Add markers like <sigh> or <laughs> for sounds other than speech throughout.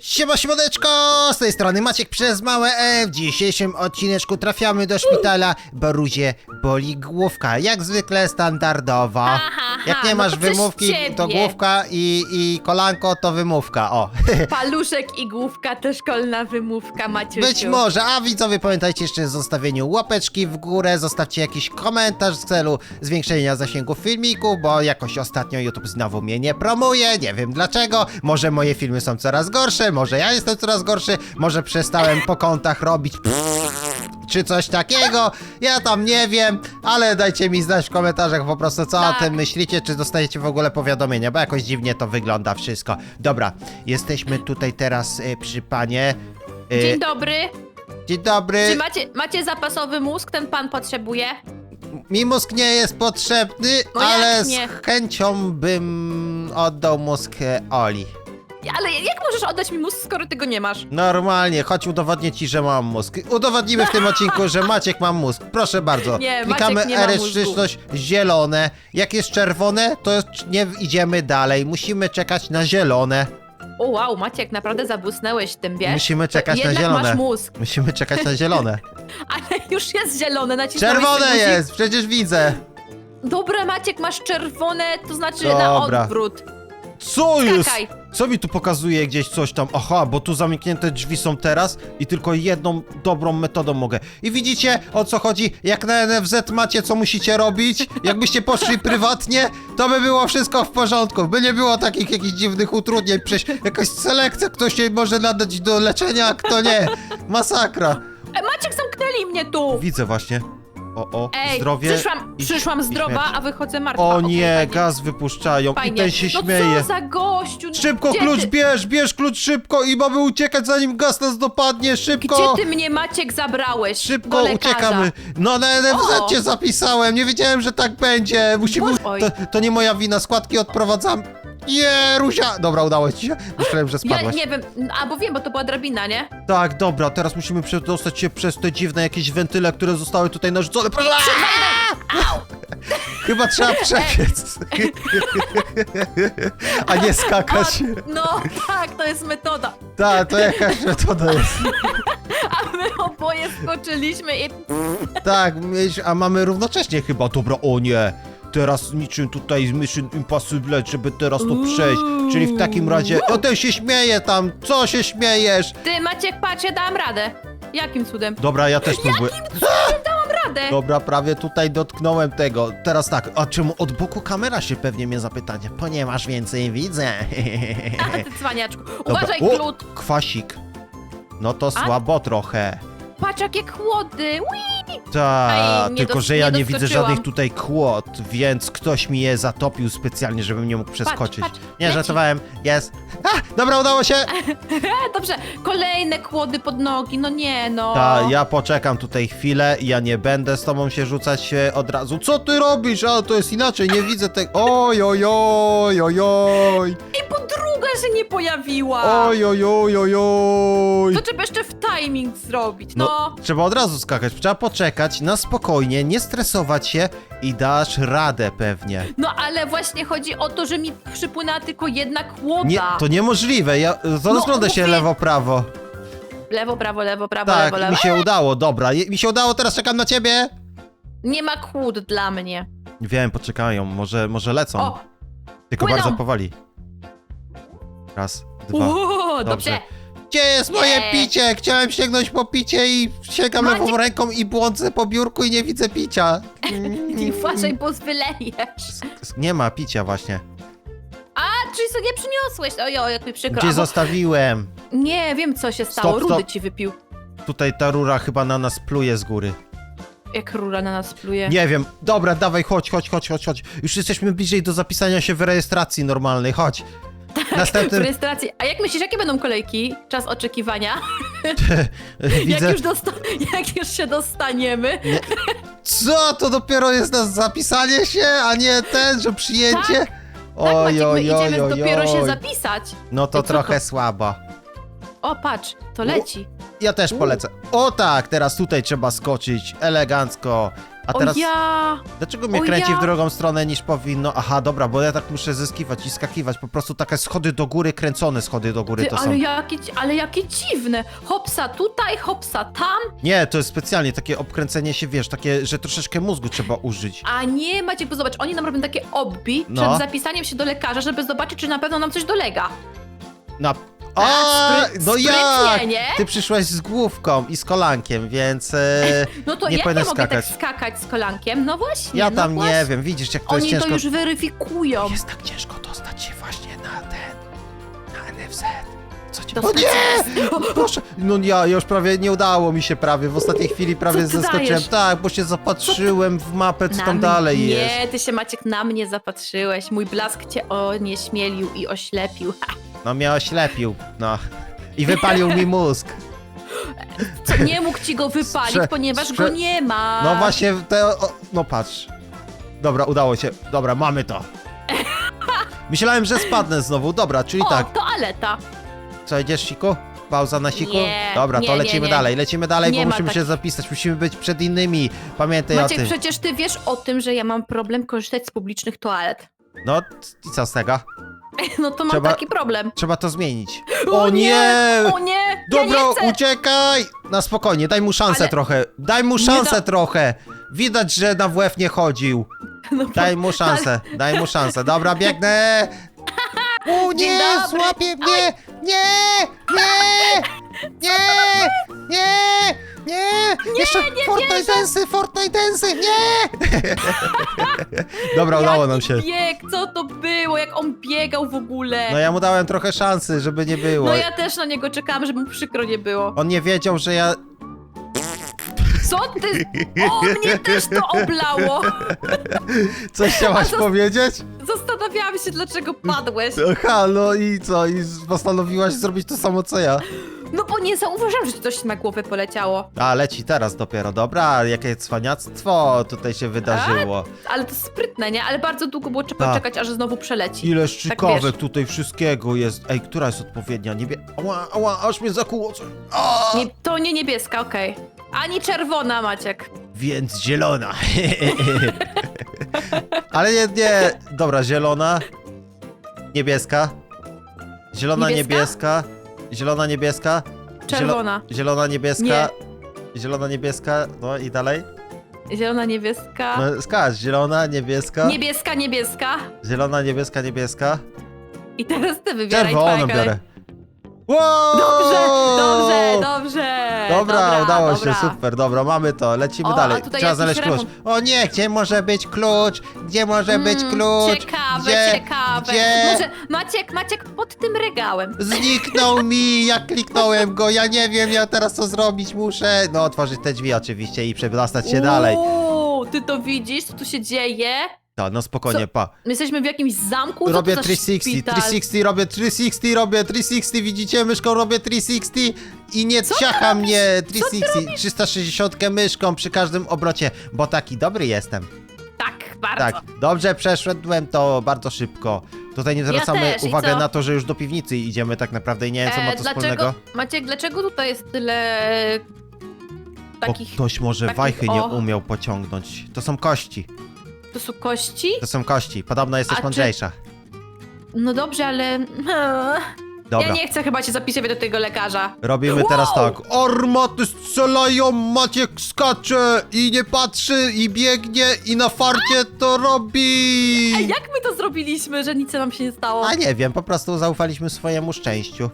Siema, siemaneczko! Z tej strony Maciek przez małe E. W dzisiejszym odcineczku trafiamy do szpitala, bo Ruzie boli główka. Jak zwykle standardowo. Aha, Jak nie no masz to przez wymówki, to główka i, i kolanko to wymówka. O. <laughs> Paluszek i główka to szkolna wymówka, Maciusiu. Być może, a widzowie pamiętajcie jeszcze o zostawieniu łapeczki w górę, zostawcie jakiś komentarz w celu zwiększenia zasięgu filmiku, bo jakoś ostatnio YouTube znowu mnie nie promuje, nie wiem dlaczego, może moje filmy są coraz gorsze, może ja jestem coraz gorszy, może przestałem po kątach robić czy coś takiego, ja tam nie wiem, ale dajcie mi znać w komentarzach po prostu co o Tak. tym myślicie, czy dostajecie w ogóle powiadomienia, bo jakoś dziwnie to wygląda wszystko. Dobra, jesteśmy tutaj teraz y, przy panie... y, Dzień dobry. Dzień dobry. Czy macie, macie zapasowy mózg? Ten pan potrzebuje? Mi mózg nie jest potrzebny, No jak ale nie? z chęcią bym oddał mózg e, Oli. Ale jak możesz oddać mi mózg, skoro ty go nie masz? Normalnie, chodź udowodnię ci, że mam mózg. Udowodnimy w tym <laughs> odcinku, że Maciek ma mózg. Proszę bardzo. Nie, Klikamy Maciek nie ma elastyczność zielone. Jak jest czerwone, to nie idziemy dalej. Musimy czekać na zielone. O wow, Maciek, naprawdę zabłysnęłeś tym, wiesz? Musimy czekać na Jednak zielone. masz mózg, Musimy czekać na zielone. <laughs> ale już jest zielone, nacisnąłeś Czerwone guzik. jest, przecież widzę. Dobra, Maciek, masz czerwone, to znaczy Dobra. na odwrót. Co jest? Skakaj. Co mi tu pokazuje gdzieś coś tam? Aha, bo tu zamknięte drzwi są teraz i tylko jedną dobrą metodą mogę. I widzicie o co chodzi? Jak na NFZ macie co musicie robić? Jakbyście poszli <laughs> prywatnie, to by było wszystko w porządku. By nie było takich jakichś dziwnych utrudnień. Przecież jakaś selekcja, kto się może nadać do leczenia, a kto nie. <laughs> Masakra. E, Maciek, zamknęli mnie tu! Widzę właśnie. O, o, Ej, zdrowie. przyszłam, i- przyszłam i zdrowa, śmierć. a wychodzę martwa. O Okej, nie, fajnie. gaz wypuszczają i Fajnie. ten się no śmieje. co za gościu? Szybko Gdzie klucz ty, bierz, bierz klucz szybko i mamy uciekać zanim gaz nas dopadnie, szybko! Gdzie ty mnie, Maciek, zabrałeś? Szybko Do lekarza. uciekamy! No na NFZ cię zapisałem, nie wiedziałem, że tak będzie! Musimy... Boże, oj. To, to nie moja wina, składki odprowadzam. Nie, Ruzia! Dobra, udało ci się. Myślałem, że Ja spadłaś. nie wiem, a bo wiem, bo to była drabina, nie? Tak, dobra, teraz musimy przedostać się przez te dziwne jakieś wentyle, które zostały tutaj narzucone. Proszę... Chyba trzeba <laughs> przebiec. A nie skakać. No, tak, to jest metoda. Tak, to jakaś metoda jest. <laughs> A my oboje skoczyliśmy i... Tak, a mamy równocześnie chyba. Dobra, o nie. Teraz niczym tutaj z Mission Impossible, żeby teraz to przejść. Czyli w takim razie... O, ten się śmieje tam. Co się śmiejesz? Ty, Maciek, patrz, ja dałam radę. Jakim cudem? Dobra, ja też próbuję. <gasps> Dałam radę. Dobra, prawie tutaj dotknąłem tego. Teraz tak, a czemu od boku kamera się pewnie mnie zapytanie? Ponieważ więcej widzę. <laughs> A ty cwaniaczku. Dobra. Uważaj, O, glut. Kwasik. No to słabo trochę. Patrz, jakie chłody. Ui. Tak, nie tylko dos- że ja nie nie widzę doskoczyłam. żadnych tutaj kłod, więc ktoś mi je zatopił specjalnie, żebym nie mógł przeskoczyć. patrz, nie, leci. żartowałem. Jest. Dobra, udało się! E, <laughs> dobrze, kolejne kłody pod nogi, no nie, no. Ta, ja poczekam tutaj chwilę, ja nie będę z tobą się rzucać e, od razu. Co ty robisz? A, to jest inaczej, nie widzę tego. Oj, oj, oj, oj, oj. I podruga się nie pojawiła. Oj, oj, oj, oj, oj. To trzeba jeszcze w timing zrobić, no. No, trzeba od razu skakać, trzeba poczekać na spokojnie, nie stresować się i dasz radę pewnie. No ale właśnie chodzi o to, że mi przypłynęła tylko jedna kłoda. Nie, to niemożliwe, ja No, rozglądam się mówię- lewo-prawo. Lewo, prawo, lewo, prawo, Tak, lewo, lewo. mi się udało, dobra, je- mi się udało, teraz czekam na ciebie. Nie ma kłód dla mnie. Wiem, poczekają, może, może lecą, O! tylko płyną. bardzo powoli. Raz, dwa, Uuu, dobrze. dobrze. Gdzie jest moje Nie. picie? Chciałem sięgnąć po picie i sięgam Maciek- lewą ręką i błądzę po biurku i nie widzę picia. <laughs> I uważaj, bo zwylejesz. Nie ma picia właśnie. A, czyli sobie nie przyniosłeś. Ojo, jak mi przykro. Gdzie A, bo- zostawiłem? Nie, wiem co się stało. Stop, Rudy stop. ci wypił. Tutaj ta rura chyba na nas pluje z góry. Jak rura na nas pluje. Nie wiem. Dobra, dawaj, chodź, chodź, chodź, chodź, chodź. Już jesteśmy bliżej do zapisania się w rejestracji normalnej, chodź. W Następny... rejestracji. A jak myślisz, jakie będą kolejki? Czas oczekiwania? <laughs> Jak Widzę... już, dosta- jak już się dostaniemy. Co? To dopiero jest na zapisanie się, a nie ten, że przyjęcie? Tak, Maciek, my idziemy dopiero się oj. zapisać. No to trochę słabo. O, patrz, to leci. Ja też polecę. O tak, teraz tutaj trzeba skoczyć elegancko. A teraz O ja! dlaczego mnie o kręci ja. w drugą stronę niż powinno? Aha, dobra, bo ja tak muszę zyskiwać i skakiwać. Po prostu takie schody do góry, kręcone schody do góry Ty, to są. ale, jakie, ci- ale jakie dziwne. Hopsa tutaj, hopsa tam, Nie, to jest specjalnie takie obkręcenie się, wiesz, takie, że troszeczkę mózgu trzeba użyć. a nie Maciek, bo zobacz, oni nam robią takie obbi No. przed zapisaniem się do lekarza, żeby zobaczyć, czy na pewno nam coś dolega. Na... A, spry- no sprytnie, nie? Ty przyszłaś z główką i z kolankiem, więc e, No to nie jak ja powinnaś mogę skakać. tak skakać z kolankiem? No właśnie, Ja no tam właśnie. nie wiem, widzisz, jak to Oni jest ciężko. to już weryfikują. Jest tak ciężko dostać się właśnie na ten, na NFZ. Co ci... Do O nie! Proszę! No ja, ja już prawie nie udało mi się prawie, w ostatniej chwili prawie ty zaskoczyłem. dajesz? Tak, bo się zapatrzyłem w mapę, co Na tam mnie- dalej jest. Nie, ty się Maciek na mnie zapatrzyłeś. Mój blask cię onieśmielił i oślepił. No mnie oślepił, no. I wypalił mi mózg. Co nie mógł ci go wypalić, Sprze- ponieważ sprze- go nie ma. No właśnie, te, o, no patrz. Dobra, udało się. Dobra, mamy to. Myślałem, że spadnę znowu. Dobra, czyli O, tak. toaleta. Co, idziesz, siku? Pauza na siku? Nie, Dobra, to nie, nie, lecimy nie. dalej, lecimy dalej, Nie bo ma musimy tak- się zapisać, musimy być przed innymi. Pamiętaj Maciek, o tym. przecież ty wiesz o tym, że ja mam problem korzystać z publicznych toalet. No i co z tego? <laughs> No to mam Trzeba- taki problem. Trzeba to zmienić. <gasps> O nie! O nie! Dobra, ja nie chcę! uciekaj! Na spokojnie, daj mu szansę Ale- trochę. Daj mu szansę da- trochę. Widać, że na WF nie chodził. <laughs> No Daj mu szansę, daj mu szansę. Dobra, biegnę! <laughs> O Dzień nie, dobry. złapie mnie! Nie! Nie! Nie! Nie! Nie! Jeszcze nie Fortnite wierzę. Densy, Fortnite Densy, nie! <laughs> Dobra, udało nam się. bieg, co to było? Jak on biegał w ogóle? No ja mu dałem trochę szansy, żeby nie było. No ja też na niego czekałam, żeby mu przykro nie było. On nie wiedział, że ja... Co ty? O, mnie też to oblało! <laughs> Coś chciałaś A to- powiedzieć? Zastanawiałam się, dlaczego padłeś. Aha, no i co? I postanowiłaś zrobić to samo co ja. No bo nie zauważyłam, że ci coś na głowę poleciało. A, leci teraz dopiero. Dobra, jakie cwaniactwo tutaj się wydarzyło. Ale to sprytne, nie? Ale bardzo długo było trzeba Tak. czekać, aż znowu przeleci. Ileż Tak wiesz. tutaj wszystkiego jest. Ej, która jest odpowiednia? Niebie... Ała, ała, aż mnie zakuło. A! Nie, to nie niebieska, okej. Ani czerwona, Maciek. Więc zielona. <laughs> Ale nie, nie. Dobra, zielona. Niebieska. Zielona, Niebieska? niebieska. Zielona, niebieska. Czerwona. Zielo... Zielona, niebieska. Zielona, niebieska. No i dalej. Zielona, niebieska. No, skacz. Zielona, niebieska. Niebieska, niebieska. Zielona, niebieska, niebieska. I teraz ty wybieraj Czerwoną biorę. Wow! Dobrze, dobrze, dobrze. Dobra, udało dobra. się, super, dobra, mamy to, lecimy O, dalej. tutaj Trzeba jakiś znaleźć klucz. remont. O nie, gdzie może być klucz? Gdzie może być Mm, klucz? Ciekawe, gdzie? ciekawe. Gdzie? Może Maciek, Maciek pod tym regałem. Zniknął <laughs> mi, jak kliknąłem go, ja nie wiem, ja teraz co zrobić muszę. No, otworzyć te drzwi oczywiście i przedostać się dalej. Uuu, ty to widzisz, co tu się dzieje? No, no spokojnie, Co? pa. My jesteśmy w jakimś zamku? Co Robię to za 360, szpital? 360, robię 360, robię 360, widzicie myszką, robię 360 i nie Co ty ciacha robisz? mnie 360, 360 myszką przy każdym obrocie, bo taki dobry jestem. Tak, bardzo. Tak, dobrze przeszedłem to bardzo szybko. Tutaj nie zwracamy też, i co? na to, że już do piwnicy idziemy tak naprawdę i nie wiem, co ma to E, dlaczego, wspólnego. Maciek, dlaczego tutaj jest tyle Bo takich... ktoś może takich, wajchy nie o. umiał pociągnąć. To są kości, To są kości? to są kości. Podobno jesteś A czy- mądrzejsza. No dobrze, ale... Dobra, Ja nie chcę chyba się zapisywać do tego lekarza. robimy Wow! teraz tak. Armaty strzelają, Maciek skacze i nie patrzy i biegnie i na farcie to robi. Ej, jak my to zrobiliśmy, że nic nam się nie stało? A nie wiem, po prostu zaufaliśmy swojemu szczęściu.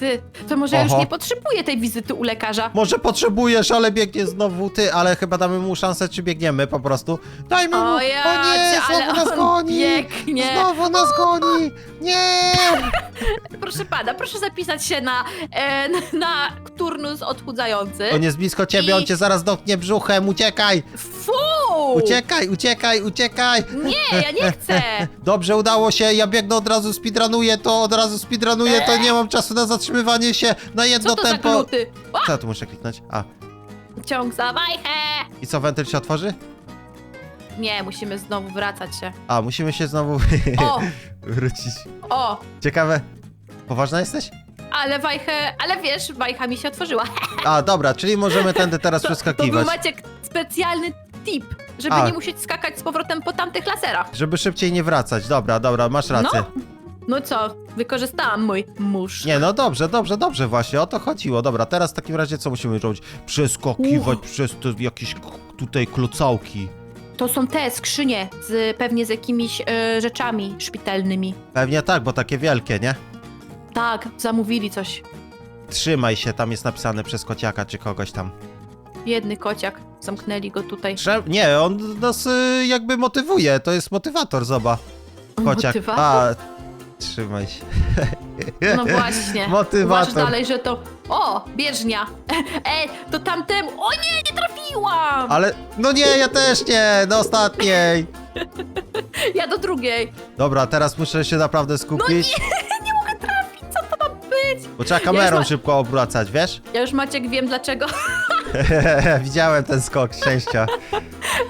Ty, to może ja już Oho. nie potrzebuję tej wizyty u lekarza. Może potrzebujesz, ale biegnie znowu ty, ale chyba damy mu szansę, czy biegniemy po prostu. Dajmy mu! O ja, o nie, cię, ale znowu nas on goni! biegnie. Znowu nas goni! Nie! <laughs> Proszę pana, proszę zapisać się na, e, na turnus odchudzający. On jest blisko ciebie, I- on cię zaraz dotknie brzuchem, uciekaj! Fu! Uciekaj, uciekaj, uciekaj! Nie, ja nie <laughs> chcę. Dobrze, udało się, ja biegnę od razu, speedrunuję to, od razu speedrunuję to, nie mam czasu na zatrzymywanie się na jedno Co to za tempo. gluty? O, Co ja tu muszę kliknąć? A, ciąg za wajchę. i co, wentyl się otworzy? Nie, musimy znowu wracać się. A, musimy się znowu O, <laughs> wrócić. o, Ciekawe. Poważna jesteś? ale wajchę, ale wiesz, wajcha mi się otworzyła. <laughs> A, dobra, czyli możemy tędy teraz To, to był przeskakiwać. Maciek specjalny tip, żeby A. nie musieć skakać z powrotem po tamtych laserach. Żeby szybciej nie wracać. Dobra, dobra, masz rację. No co, wykorzystałam mój mórz. Nie, no dobrze, dobrze, dobrze, właśnie o to chodziło. Dobra, teraz w takim razie co musimy robić? Przeskakiwać przez te jakieś k- tutaj klocałki. To są te skrzynie, z, pewnie z jakimiś e, rzeczami szpitalnymi. Pewnie tak, bo takie wielkie, nie? Tak, zamówili coś. Trzymaj się, tam jest napisane przez kociaka czy kogoś tam. Biedny kociak, zamknęli go tutaj. Trze nie, on nas y, jakby motywuje, to jest motywator, zoba. Kociak. Motywator? A, trzymaj się. No właśnie. <laughs> Motywator. Uważ dalej, że to... O, bieżnia. <laughs> Ej, to tamtemu... O nie, nie trafiłam! Ale, no nie, ja też nie, do ostatniej. <laughs> Ja do drugiej. Dobra, teraz muszę się naprawdę skupić, Nie mogę trafić, co to ma być? bo trzeba kamerą ma- szybko obracać, wiesz? Ja już Maciek wiem dlaczego. Widziałem ten skok szczęścia.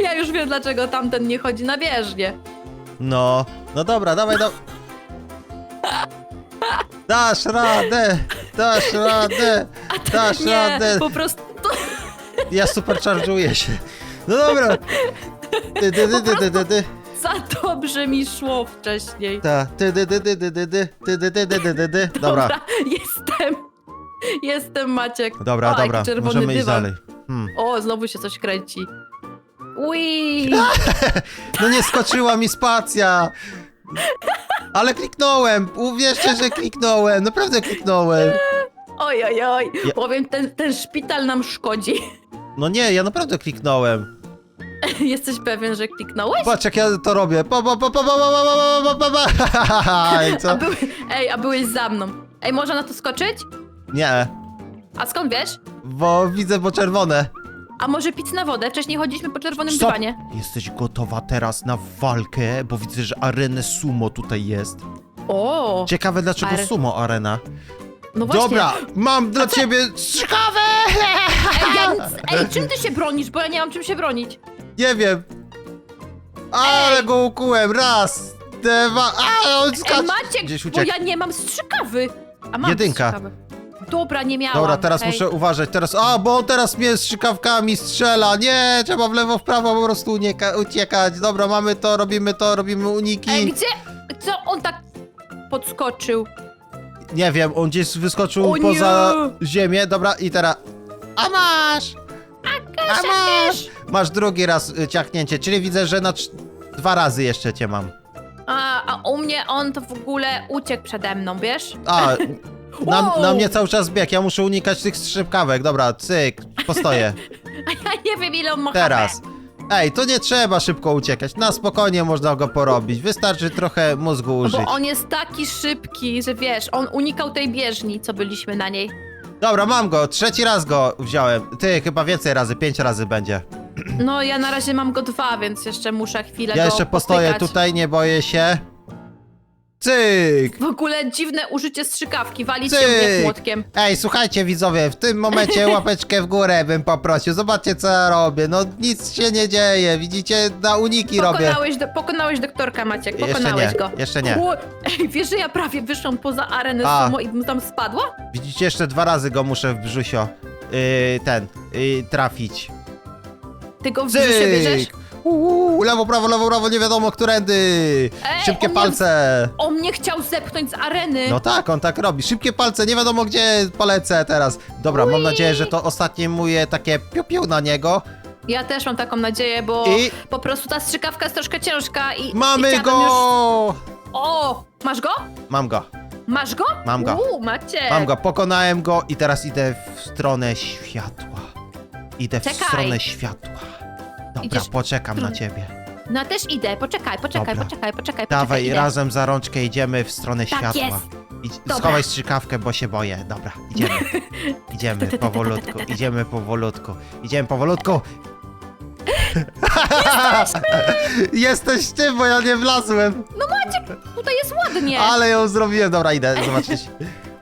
Ja już wiem dlaczego tamten nie chodzi na bieżnię. No, no dobra, dawaj, do... Dasz radę, dasz radę, dasz Nie, radę. po prostu... Ja supercharge'uję się. No dobra. Ty, ty, ty, ty, ty, ty, ty. Za dobrze mi szło wcześniej. Ta, ty, ty, ty, ty, ty, ty, ty, ty, ty, ty, ty, ty. Dobra, jestem. Jestem Maciek. dobra, o, jaki dobra, czerwony możemy iść dywan. dalej. Hmm. O, znowu się coś kręci. Ui! No nie skoczyła mi spacja. Ale kliknąłem, uwierzcie, że kliknąłem, naprawdę kliknąłem. Oj, oj, oj. Ja- Powiem, ten, ten szpital nam szkodzi. No nie, ja naprawdę kliknąłem. Jesteś pewien, że kliknąłeś? Patrz jak ja to robię. Pa, pa, pa, pa, pa, pa, pa, pa, pa, pa, pa. I A co? były... Ej, a byłeś za mną. Ej, można na to skoczyć? Nie, A skąd wiesz? bo widzę po czerwone. A może pić na wodę? Wcześniej chodziliśmy po czerwonym Stop. dywanie. Jesteś gotowa teraz na walkę, bo widzę, że arenę sumo tutaj jest. O, Ciekawe dlaczego Are- sumo arena. no właśnie. Dobra, mam dla ciebie strzykawę! Ej, ja nic... <laughs> Ej, czym ty się bronisz? Bo ja nie mam czym się bronić. Nie wiem. Ale go ukułem. Raz, dwa, a on Ej, skacz. Maciek, Gdzieś bo uciekł. ja nie mam strzykawy. A mam Jedynka. strzykawy. Dobra, nie miałam. Dobra, teraz Hej. muszę uważać. Teraz, a, bo on teraz mnie strzykawkami strzela. Nie, trzeba w lewo, w prawo po prostu unika- uciekać. Dobra, mamy to, robimy to, robimy uniki. Ej, gdzie... Co on tak podskoczył? Nie wiem, on gdzieś wyskoczył O nie! poza ziemię. Dobra, i teraz... A masz! A masz! Masz drugi raz y, ciachnięcie, czyli widzę, że na dwa razy jeszcze cię mam. A, a u mnie on to w ogóle uciekł przede mną, wiesz? A, <laughs> na, Wow! na mnie cały czas bieg, ja muszę unikać tych strzybkawek. Dobra, cyk, postoję. <laughs> A ja nie wiem ile on ma Teraz. HP. Ej, to nie trzeba szybko uciekać, na spokojnie można go porobić. Wystarczy trochę mózgu No użyć. Bo on jest taki szybki, że wiesz, on unikał tej bieżni, co byliśmy na niej. Dobra, mam go, trzeci raz go wziąłem. Ty, chyba więcej razy, pięć razy będzie. No ja na razie mam go dwa, więc jeszcze muszę chwilę Ja go jeszcze postoję potykać. tutaj, nie boję się. Cyk! W ogóle dziwne użycie strzykawki, walić się mnie młotkiem. Ej, słuchajcie widzowie, w tym momencie <laughs> łapeczkę w górę bym poprosił. Zobaczcie co ja robię. No nic się nie dzieje. Widzicie, na uniki robię. Pokonałeś, do, pokonałeś doktorka Maciek, Jeszcze pokonałeś nie, go. jeszcze nie. U, Ej, wiesz, że ja prawie wyszłam poza arenę A. sumo i bym tam spadła? Widzicie, jeszcze dwa razy go muszę w brzusio yy, ten, yy, trafić. Ty go w brzusie bierzesz? Cyk! Uuu, lewo, prawo, lewo, prawo, nie wiadomo którędy. Ej, Szybkie on palce. On mnie chciał zepchnąć z areny. No tak, on tak robi. Szybkie palce, nie wiadomo gdzie polecę teraz. Dobra, mam Ui. nadzieję, że to ostatnie moje takie piu-piu na niego. Ja też mam taką nadzieję, bo I- po prostu ta strzykawka jest troszkę ciężka i... i Mamy chciałabym go! Już... O! Masz go? Mam go. Masz go? Mam go. Uuu, Maciek. Mam go, pokonałem go i teraz idę w stronę światła. Idę w Czekaj. stronę światła. Dobra, Idziesz- poczekam na ciebie. No też idę, poczekaj, poczekaj, Dobra. poczekaj, poczekaj, Dawaj, poczekaj, idę. razem za rączkę idziemy w stronę Tak światła. jest. Idź, Dobra. schowaj strzykawkę, bo się boję. Dobra, idziemy. Idziemy powolutku, idziemy powolutku. Idziemy powolutku. <laughs> Jesteś ty, bo ja nie wlazłem. Tutaj jest ładnie. Ale ją zrobiłem. Dobra, idę zobaczyć.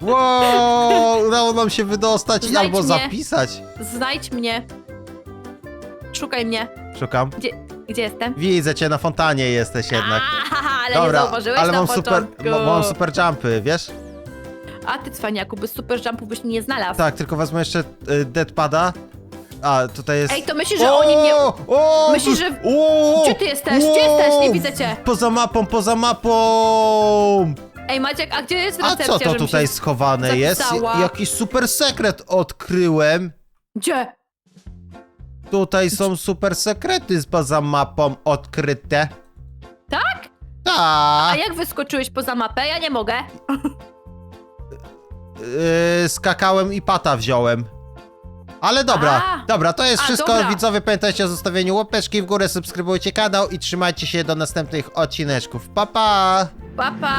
Wow, udało nam się wydostać Znajdź albo mnie. zapisać. Znajdź mnie. Szukaj mnie. Szukam. Gdzie, gdzie jestem? Widzę cię, na fontannie jesteś jednak. Aha, ale Dobra, nie zauważyłeś ale na mam super, początku. ma- mam super jumpy, wiesz? A ty, cwaniaku, bez super jumpów byś mnie nie znalazł. Tak, tylko wezmę jeszcze y, deadpada. A, tutaj jest... Ej, to myślisz, że oni mnie... O, Myślisz, że- O, Gdzie ty jesteś? Gdzie jesteś? Nie widzę cię. Poza mapą, poza mapą! Ej, Maciek, a gdzie jest A recepcja, co to żebym tutaj się... schowane jest? zapisała? Jakiś super sekret odkryłem. Gdzie? Tutaj są super sekrety poza mapą odkryte. Tak? Tak. A jak wyskoczyłeś poza mapę? Ja nie mogę. Yy, skakałem i pata wziąłem. Ale dobra, A. dobra, to jest A, wszystko. dobra. Widzowie, pamiętajcie o zostawieniu łapeczki w górę, subskrybujcie kanał i trzymajcie się do następnych odcineczków. Pa, pa! Pa, pa.